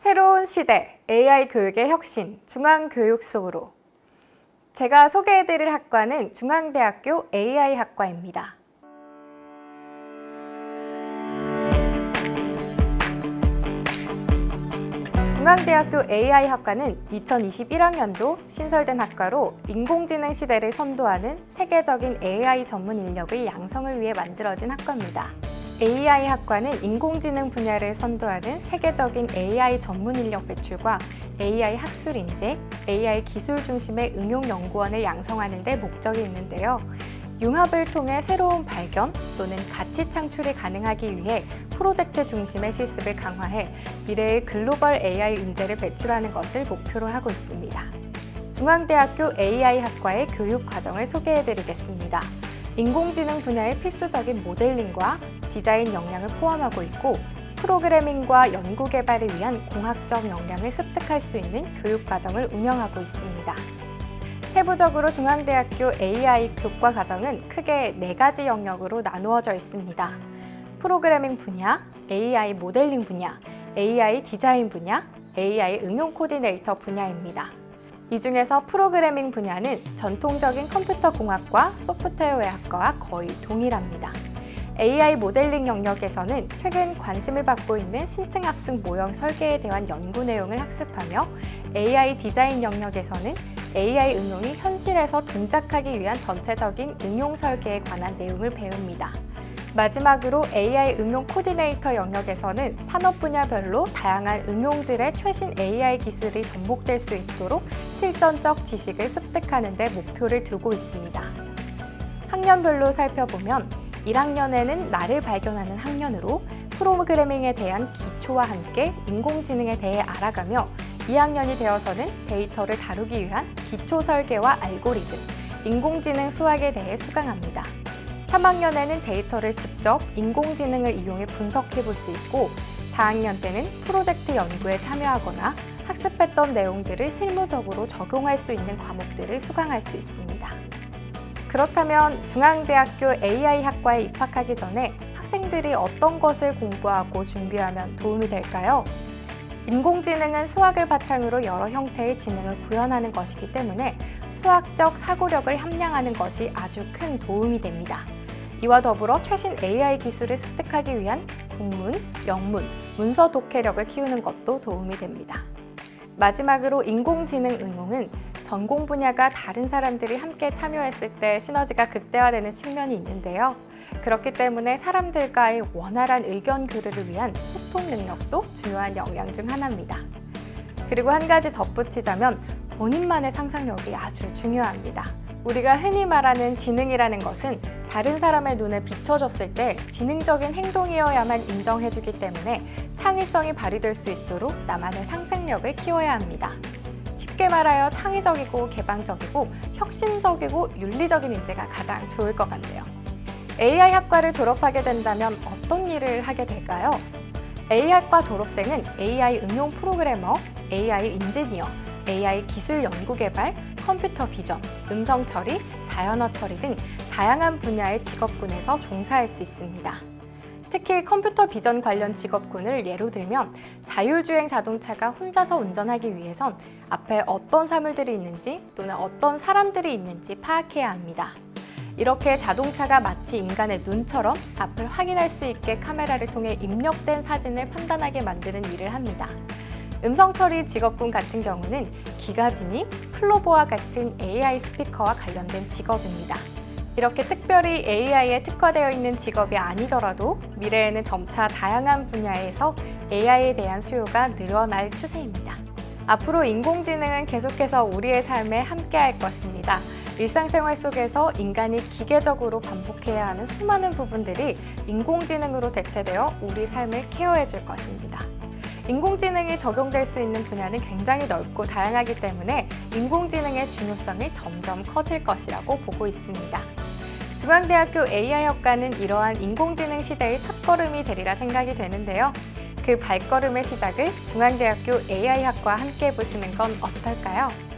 새로운 시대 AI 교육의 혁신 중앙교육 속으로 제가 소개해드릴 학과는 중앙대학교 AI 학과입니다. 중앙대학교 AI 학과는 2021학년도 신설된 학과로 인공지능 시대를 선도하는 세계적인 AI 전문 인력의 양성을 위해 만들어진 학과입니다. AI 학과는 인공지능 분야를 선도하는 세계적인 AI 전문 인력 배출과 AI 학술 인재, AI 기술 중심의 응용 연구원을 양성하는 데 목적이 있는데요. 융합을 통해 새로운 발견 또는 가치 창출이 가능하기 위해 프로젝트 중심의 실습을 강화해 미래의 글로벌 AI 인재를 배출하는 것을 목표로 하고 있습니다. 중앙대학교 AI 학과의 교육 과정을 소개해 드리겠습니다. 인공지능 분야의 필수적인 모델링과 디자인 역량을 포함하고 있고 프로그래밍과 연구 개발을 위한 공학적 역량을 습득할 수 있는 교육 과정을 운영하고 있습니다. 세부적으로 중앙대학교 AI 교과 과정은 크게 네 가지 영역으로 나누어져 있습니다. 프로그래밍 분야, AI 모델링 분야, AI 디자인 분야, AI 응용 코디네이터 분야입니다. 이 중에서 프로그래밍 분야는 전통적인 컴퓨터 공학과 소프트웨어학과와 거의 동일합니다. AI 모델링 영역에서는 최근 관심을 받고 있는 신층 학습 모형 설계에 대한 연구 내용을 학습하며 AI 디자인 영역에서는 AI 응용이 현실에서 동작하기 위한 전체적인 응용 설계에 관한 내용을 배웁니다. 마지막으로 AI 응용 코디네이터 영역에서는 산업 분야별로 다양한 응용들의 최신 AI 기술이 접목될 수 있도록 실전적 지식을 습득하는 데 목표를 두고 있습니다. 학년별로 살펴보면 1학년에는 나를 발견하는 학년으로 프로그래밍에 대한 기초와 함께 인공지능에 대해 알아가며 2학년이 되어서는 데이터를 다루기 위한 기초 설계와 알고리즘, 인공지능 수학에 대해 수강합니다. 3학년에는 데이터를 직접 인공지능을 이용해 분석해 볼 수 있고 4학년 때는 프로젝트 연구에 참여하거나 학습했던 내용들을 실무적으로 적용할 수 있는 과목들을 수강할 수 있습니다. 그렇다면 중앙대학교 AI 학과에 입학하기 전에 학생들이 어떤 것을 공부하고 준비하면 도움이 될까요? 인공지능은 수학을 바탕으로 여러 형태의 지능을 구현하는 것이기 때문에 수학적 사고력을 함량하는 것이 아주 큰 도움이 됩니다. 이와 더불어 최신 AI 기술을 습득하기 위한 국문, 영문, 문서 독해력을 키우는 것도 도움이 됩니다. 마지막으로 인공지능 응용은 전공 분야가 다른 사람들이 함께 참여했을 때 시너지가 극대화되는 측면이 있는데요. 그렇기 때문에 사람들과의 원활한 의견 교류를 위한 소통 능력도 중요한 역량 중 하나입니다. 그리고 한 가지 덧붙이자면 본인만의 상상력이 아주 중요합니다. 우리가 흔히 말하는 지능이라는 것은 다른 사람의 눈에 비춰졌을 때 지능적인 행동이어야만 인정해주기 때문에 창의성이 발휘될 수 있도록 나만의 상상력을 키워야 합니다. 쉽게 말하여 창의적이고 개방적이고 혁신적이고 윤리적인 인재가 가장 좋을 것 같네요. AI 학과를 졸업하게 된다면 어떤 일을 하게 될까요? AI학과 졸업생은 AI 응용 프로그래머, AI 인지니어, AI 기술 연구 개발, 컴퓨터 비전, 음성 처리, 자연어 처리 등 다양한 분야의 직업군에서 종사할 수 있습니다. 특히 컴퓨터 비전 관련 직업군을 예로 들면 자율주행 자동차가 혼자서 운전하기 위해선 앞에 어떤 사물들이 있는지 또는 어떤 사람들이 있는지 파악해야 합니다. 이렇게 자동차가 마치 인간의 눈처럼 앞을 확인할 수 있게 카메라를 통해 입력된 사진을 판단하게 만드는 일을 합니다. 음성 처리 직업군 같은 경우는 기가진이 플로보와 같은 AI 스피커와 관련된 직업입니다. 이렇게 특별히 AI에 특화되어 있는 직업이 아니더라도 미래에는 점차 다양한 분야에서 AI에 대한 수요가 늘어날 추세입니다. 앞으로 인공지능은 계속해서 우리의 삶에 함께할 것입니다. 일상생활 속에서 인간이 기계적으로 반복해야 하는 수많은 부분들이 인공지능으로 대체되어 우리 삶을 케어해 줄 것입니다. 인공지능이 적용될 수 있는 분야는 굉장히 넓고 다양하기 때문에 인공지능의 중요성이 점점 커질 것이라고 보고 있습니다. 중앙대학교 AI학과는 이러한 인공지능 시대의 첫걸음이 되리라 생각이 되는데요. 그 발걸음의 시작을 중앙대학교 AI학과 함께 해보시는 건 어떨까요?